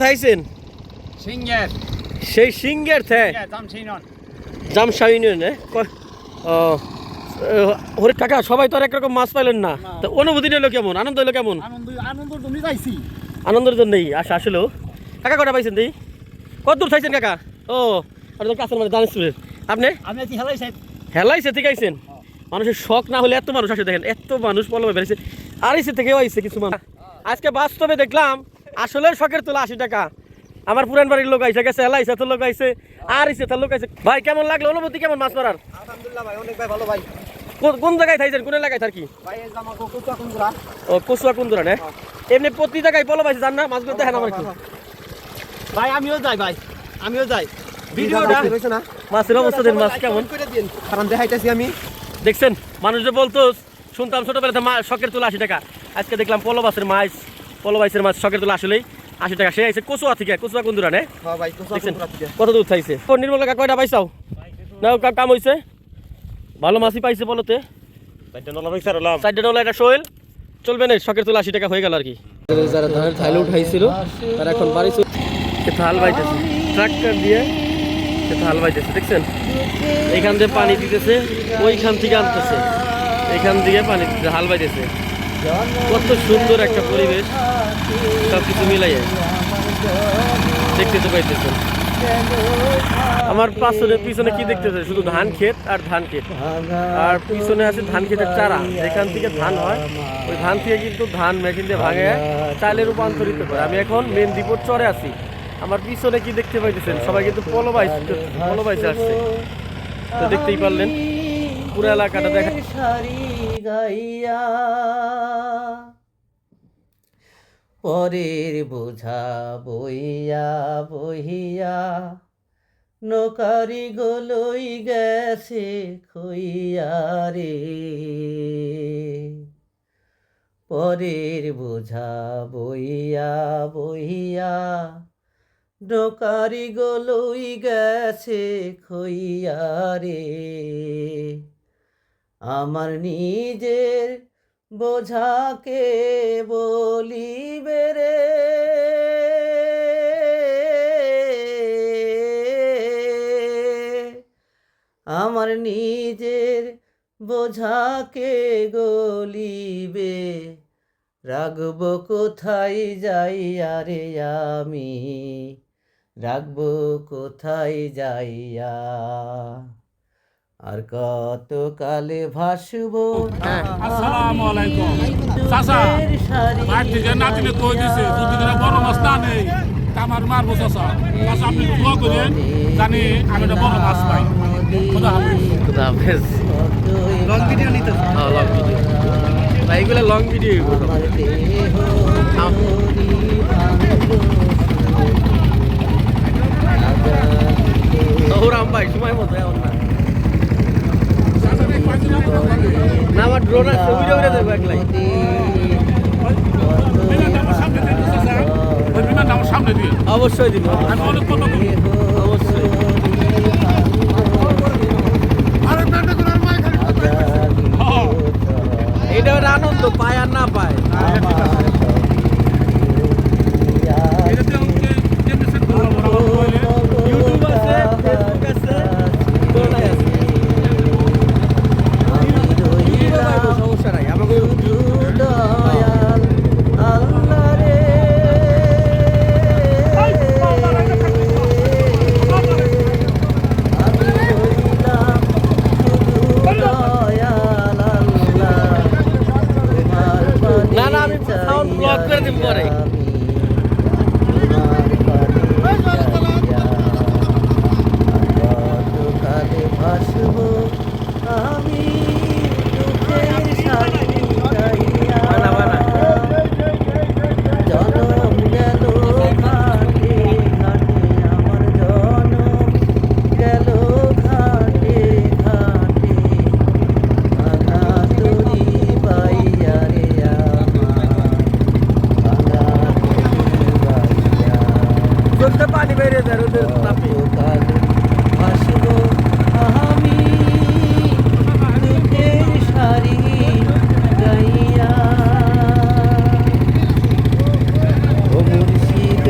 খাইছেন সিঙ্গের। সেই সিঙ্গের থে দাম সিনন জামশা ইউনিয়নে ক- ও ওরে কাকা সবাই তো আর একরকম মাছ পাইলেন না। তো অনুভূতিটা হলো কেমন? আনন্দ হলো কেমন? আনন্দ আনন্দের জন্যই আশা আসলেও। কাকা কটা পাইছেন তুই কত দূর খাইছেন কাকা? ও আর তো কাছের মানে জানিস আপনি? হেলাইছে থেকে আইছেন? মানুষের শখ না হলে এত মানুষ আসে দেখেন এত মানুষ পলমে বেড়েছে। আর এসে থেকেও আইছে কিছু মানুষ। আজকে বাস্তবে দেখলাম আসলে শখের তোলা আশি টাকা। আমার পুরান বাড়ির লোক আইসে গেছে হেলাইছে তো লোক আইসে আর ইসে তার লোক আইছে ভাই কেমন লাগল? অনুভূতি কেমন মাছ মারার আলহামদুলিল্লাহ ভাই অনেক ভাই ভালো ভাই। কোন- জায়গায় থাইছেন? কোন এলাকায় থাকি ভাই ও কচুয়া কুন্দুরা না? এমনি প্রতি জায়গায় পলো পাইছে জান না? মাছগুলো দেখেন আমার কি ভাই আমিও যাই ভাই। আমিও যাই। ভিডিওটা মাছের অবস্থা দেন মাছ কেমন? কারণ দেখাইতেছি আমি। দেখছেন? মানুষ যে বলতো শুনতাম ছোটবেলাতে মা শখের তোলা আশি টাকা। আজকে দেখলাম পলো মাছের মাছ। পলো মাছ শখের তোলা আসলেই আশি টাকা। সে আইছে কচুয়া থেকে কচুয়া কুন্দুরা নে? হ্যাঁ কত দূর থাইছে কোন নির্মল কাকা কয়টা পাইছাও? না কাম হইছে? ভালো মাছই পাইছে বলতে চারটে ডলা শোয়েল চলবে না শখের তোলা আশি টাকা হয়ে গেল আর কি। যারা ধানের থাইলে উঠাইছিল তারা এখন বাড়ি হাল বাইতেছে। ট্রাক্টর দিয়ে সে হাল বাইতেছে দেখছেন? এখান দিয়ে পানি দিতেছে ওইখান থেকে আনতেছে। এখান থেকে পানি দিতেছে হাল বাইতেছে। কত সুন্দর একটা পরিবেশ। সব কিছু মিলাইয়ে দেখতে তো পাইতেছেন। আমার পাশে পিছনে কি দেখতেছে শুধু ধান ক্ষেত আর ধান ক্ষেত। আর পিছনে আছে ধান ক্ষেতের চারা। যেখান থেকে ধান হয়, ওই ধান থেকে কিন্তু ধান মেশিন দিয়ে ভাঙে, চালে রূপান্তরিত করে। আমি এখন মেন ডিপোর চরে আছি। আমার পিছনে কি দেখতে পাইতেছেন? সবাই কিন্তু পলো বাইস পলো বাইসে আসছে। তো দেখতেই পারলেন, পুরো এলাকাটা দেখা গাইয়া পরের বোঝা বইয়া বহিয়া, নকারি গলই গেছে খইয়া রে। পরের বোঝা বইয়া বহিয়া, নকারি গলই গেছে খইয়া রে। আমার নিজের বোঝাকে বলিবে রে। আমার নিজের বোঝাকে গলিবে। রাখব কোথায় যাইয়া রে আমি? রাখব কোথায় যাইয়া? আর কত কালে ভাসবো আসসালামু আলাইকুম। চাচা দুধের শাড়ি নাতিনে কই দিছে? যদি কিনা বড় মাছ না নেই। আমার মারবো চাচা। চাচা আপনি দোয়া করেন জানি আমি একটা বড় পাই। খোদা হাফিজ। খুদা হাফেজ। লং ভিডিও নিতে হ্যাঁ লং ভিডিও। ভাই এগুলো লং ভিডিও ওরাম ভাই সময় মতো এখন না। না আমার ড্রোন আছে উড়ে উড়ে দেবো একলাই। অবশ্যই দিব। আমি অনেক কথা বলি অবশ্যই হ্যাঁ এটা একটা আনন্দ পায় আর না পায় এটাতে আমাকে কেমনে সেট করব আমার মোবাইলে ইউটিউব আছে ফেসবুক আছে দোলাই আছে ইউটিউবে পাইবো, সমস্যা নাই আমাকে দয়াল আল্লাহ রে আমি হইলাম শুধু দয়াল আল্লাহ তোমার পানে না, না, আমি sound block করে দিব পরে। আমি তোমার পানে যাইয়া কতকালে ভাসবো আমি দুঃখের শাড়ি গাইয়া বানা, বানা। জনম গেল ঘাটে ঘাটে আমার জনম গেল ঘাটে ঘাটে ভাঙা তরি পাইয়া রে আমার ভাঙা তরি পাইয়া চলতে পানি বেরিয়ে যায় রোদের তাপে কতকাল ভাসবো আমি দুঃখের শাড়ি গাইয়া ও মুর্শিদ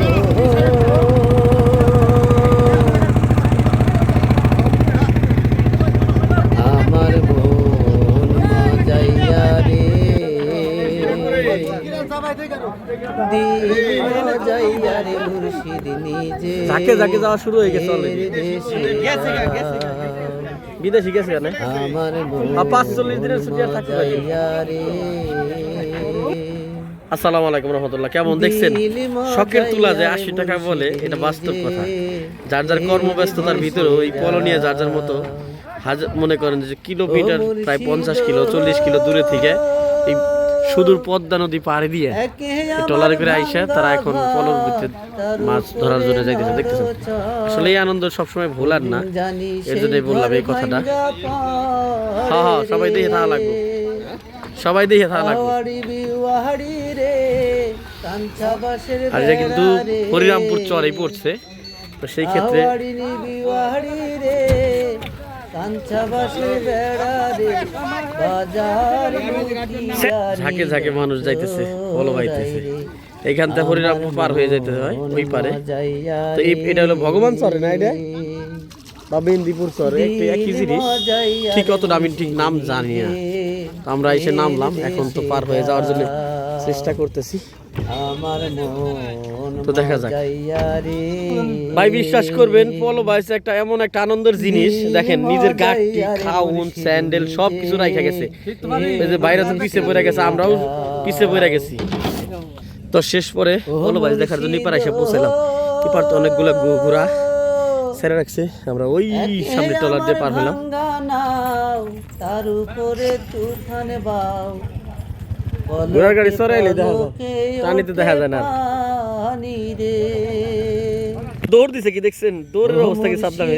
আরে মুর্শিদ নিজে ঝাঁকে ঝাঁকে যাওয়া শুরু হয়ে গেছে বিদেশি গেছে কেন আমার আর পাঁচচল্লিশ দিনের ছুটি আর থাকতে পারি। আসসালামু আলাইকুম রহমতুল্লাহ কেমন দেখছেন? শখের তুলা যে আশি টাকা বলে এটা বাস্তব কথা। যার যার কর্মব্যস্ততার ভিতরেও এই পলো নিয়ে যার যার মতো হাজার মনে করেন যে কিলোমিটার প্রায় পঞ্চাশ কিলো চল্লিশ কিলো দূরে থেকে এই সুদূর পদ্মা নদী পাড়ে দিয়ে ট্রলারে করে আইসা তারা এখন পলোর মাছ ধরার জন্য যাইতেছে, দেখতেছেন? আসলে এই আনন্দ সবসময় ভোলার না, এর জন্যই বললাম এই কথাটা। হ্যাঁ হ্যাঁ সবাই দেখে থাকা লাগবে। সবাই দেখে থাকা লাগবে। আর এটা কিন্তু হরিরামপুর চরেই পড়ছে, তো সেই ক্ষেত্রে ঝাঁকে ঝাঁকে মানুষ যাইতেছে বলো বাইতেছে এইখান থেকে হরিরামপুর পার হয়ে যাইতে হয় ওই পারে। তো এটা হলো ভগবান চরে না এটা? বা মেহেন্দিপুর চরে একই জিনিস। ঠিক অতটা আমি ঠিক নাম জানি না। তো আমরা এসে নামলাম এখন তো পার হয়ে যাওয়ার জন্য চেষ্টা করতেছি। আমার তো দেখা যাক। ভাই বিশ্বাস করবেন পলো বাইস একটা এমন একটা আনন্দের জিনিস। দেখেন নিজের গাড়ি খাউন স্যান্ডেল সব কিছু রাখা গেছে। এই যে বাইরে তো পিছে পড়ে গেছে আমরাও পিছে পড়ে গেছি। তো শেষ পরে পলো বাইস দেখার জন্য ইপার এসে পৌঁছালাম ইপার তো অনেকগুলো ঘু- ঘোড়া ছেড়ে রাখছে। আমরা ওই সামনে টলার দিয়ে পার হলাম তার উপরে তুফানে বাও। ঘোড়ার গাড়ি সরাইলে দেখা যায়। টানিতে দেখা যায় না দৌড় দিছে কি দেখছেন? দৌড়ের অবস্থা কি সাবধানে